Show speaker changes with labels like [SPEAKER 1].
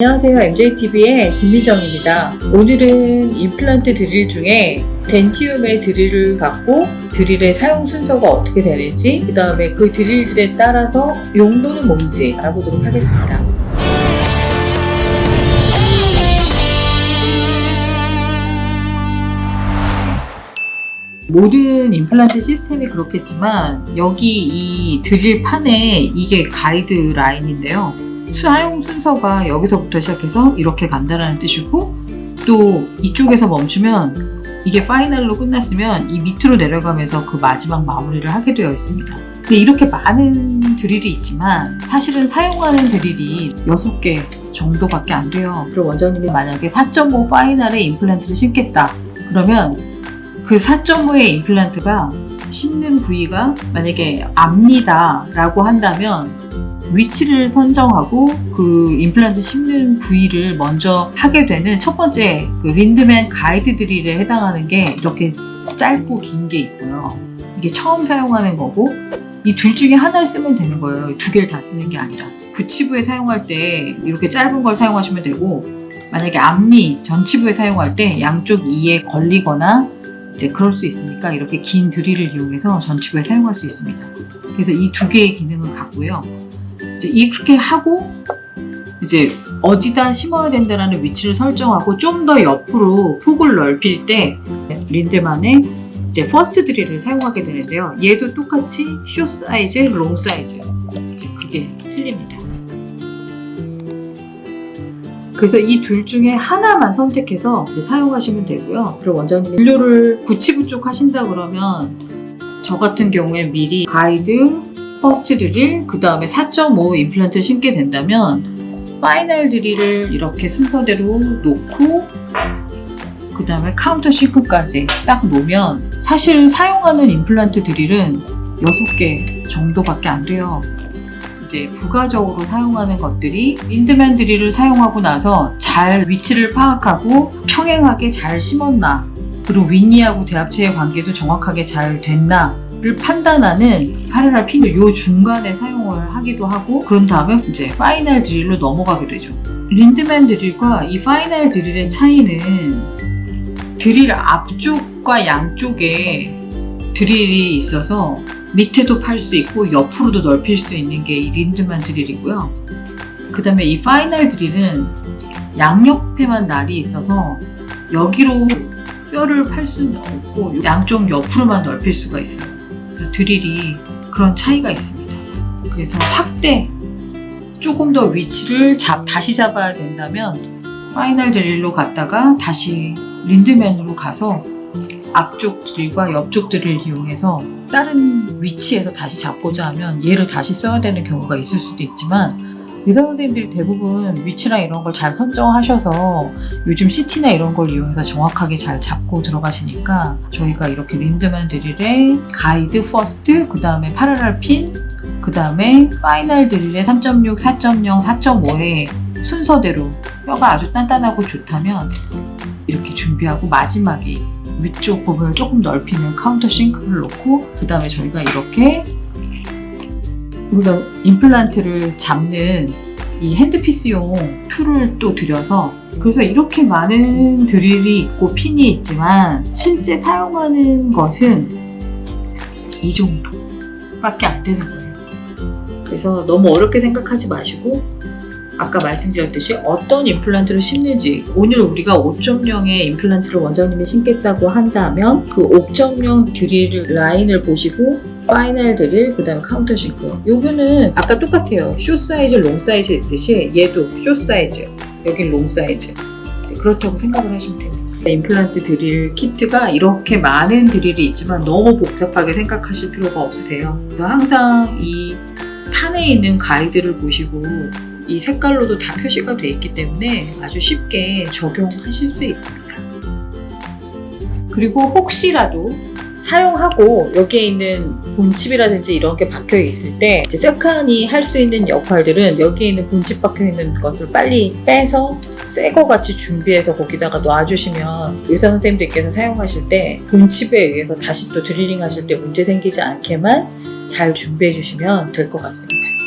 [SPEAKER 1] 안녕하세요. MJTV의 김미정입니다. 오늘은 임플란트 드릴 중에 덴티움의 드릴을 갖고 드릴의 사용 순서가 어떻게 되는지, 그 다음에 그 드릴들에 따라서 용도는 뭔지 알아보도록 하겠습니다. 모든 임플란트 시스템이 그렇겠지만 여기 이 드릴 판에 이게 가이드 라인인데요. 사용 순서가 여기서부터 시작해서 이렇게 간다라는 뜻이고 또 이쪽에서 멈추면 이게 파이널로 끝났으면 이 밑으로 내려가면서 그 마지막 마무리를 하게 되어 있습니다. 근데 이렇게 많은 드릴이 있지만 사실은 사용하는 드릴이 6개 정도밖에 안 돼요. 그리고 원장님이 만약에 4.5 파이널에 임플란트를 심겠다. 그러면 그 4.5의 임플란트가 심는 부위가 만약에 앞니다라고 한다면 위치를 선정하고 그 임플란트 심는 부위를 먼저 하게 되는 첫 번째 그 린드맨 가이드 드릴에 해당하는 게 이렇게 짧고 긴 게 있고요. 이게 처음 사용하는 거고 이 둘 중에 하나를 쓰면 되는 거예요. 두 개를 다 쓰는 게 아니라 구치부에 사용할 때 이렇게 짧은 걸 사용하시면 되고 만약에 앞니 전치부에 사용할 때 양쪽 이에 걸리거나 이제 그럴 수 있으니까 이렇게 긴 드릴을 이용해서 전치부에 사용할 수 있습니다. 그래서 이 두 개의 기능을 갖고요. 이제 이렇게 하고 이제 어디다 심어야 된다라는 위치를 설정하고 좀 더 옆으로 폭을 넓힐 때 린드만의 이제 퍼스트 드릴을 사용하게 되는데요. 얘도 똑같이 쇼 사이즈, 롱 사이즈 그게 틀립니다. 그래서 이 둘 중에 하나만 선택해서 사용하시면 되고요. 그리고 원장님 진료를 구치부 쪽 하신다 그러면 저 같은 경우에 미리 가이드, 퍼스트 드릴, 그 다음에 4.5 임플란트를 심게 된다면 파이널 드릴을 이렇게 순서대로 놓고 그 다음에 카운터 싱크까지 딱 놓으면 사실 사용하는 임플란트 드릴은 6개 정도밖에 안 돼요. 이제 부가적으로 사용하는 것들이 인드맨 드릴을 사용하고 나서 잘 위치를 파악하고 평행하게 잘 심었나 그리고 윗니하고 대합체의 관계도 정확하게 잘 됐나 를 판단하는 파레랄 핀을 요 중간에 사용을 하기도 하고 그런 다음에 이제 파이널 드릴로 넘어가게 되죠. 린드맨 드릴과 이 파이널 드릴의 차이는 드릴 앞쪽과 양쪽에 드릴이 있어서 밑에도 팔 수 있고 옆으로도 넓힐 수 있는 게 이 린드만 드릴이고요. 그 다음에 이 파이널 드릴은 양옆에만 날이 있어서 여기로 뼈를 팔 수는 없고 양쪽 옆으로만 넓힐 수가 있어요. 그래서 드릴이 그런 차이가 있습니다. 그래서 확대 조금 더 위치를 잡, 다시 잡아야 된다면 파이널 드릴로 갔다가 다시 린드맨으로 가서 앞쪽 드릴과 옆쪽 드릴을 이용해서 다른 위치에서 다시 잡고자 하면 얘를 다시 써야 되는 경우가 있을 수도 있지만 의사 선생님들이 대부분 위치랑 이런 걸 잘 선정하셔서 요즘 CT나 이런 걸 이용해서 정확하게 잘 잡고 들어가시니까 저희가 이렇게 린드맨 드릴의 가이드 퍼스트 그 다음에 파라랄 핀 그 다음에 파이널 드릴의 3.6, 4.0, 4.5의 순서대로 뼈가 아주 단단하고 좋다면 이렇게 준비하고 마지막에 위쪽 부분을 조금 넓히는 카운터 싱크를 놓고 그 다음에 저희가 이렇게 우리가 임플란트를 잡는 이 핸드피스용 툴을 또 들여서 그래서 이렇게 많은 드릴이 있고 핀이 있지만 실제 사용하는 것은 이 정도밖에 안 되는 거예요. 그래서 너무 어렵게 생각하지 마시고 아까 말씀드렸듯이 어떤 임플란트를 심는지 오늘 우리가 5.0의 임플란트를 원장님이 심겠다고 한다면 그 5.0 드릴 라인을 보시고 파이널 드릴 그 다음에 카운터 싱크. 요거는 아까 똑같아요. 쇼 사이즈 롱 사이즈 있듯이 얘도 쇼 사이즈 여긴 롱 사이즈. 그렇다고 생각을 하시면 됩니다. 임플란트 드릴 키트가 이렇게 많은 드릴이 있지만 너무 복잡하게 생각하실 필요가 없으세요. 항상 이 판에 있는 가이드를 보시고 이 색깔로도 다 표시가 돼 있기 때문에 아주 쉽게 적용하실 수 있습니다. 그리고 혹시라도 사용하고 여기에 있는 본칩이라든지 이런 게 박혀 있을 때 이제 세칸이 할 수 있는 역할들은 여기에 있는 본칩 박혀 있는 것을 빨리 빼서 새 거 같이 준비해서 거기다가 놔주시면 의사 선생님들께서 사용하실 때 본칩에 의해서 다시 또 드릴링 하실 때 문제 생기지 않게만 잘 준비해 주시면 될 것 같습니다.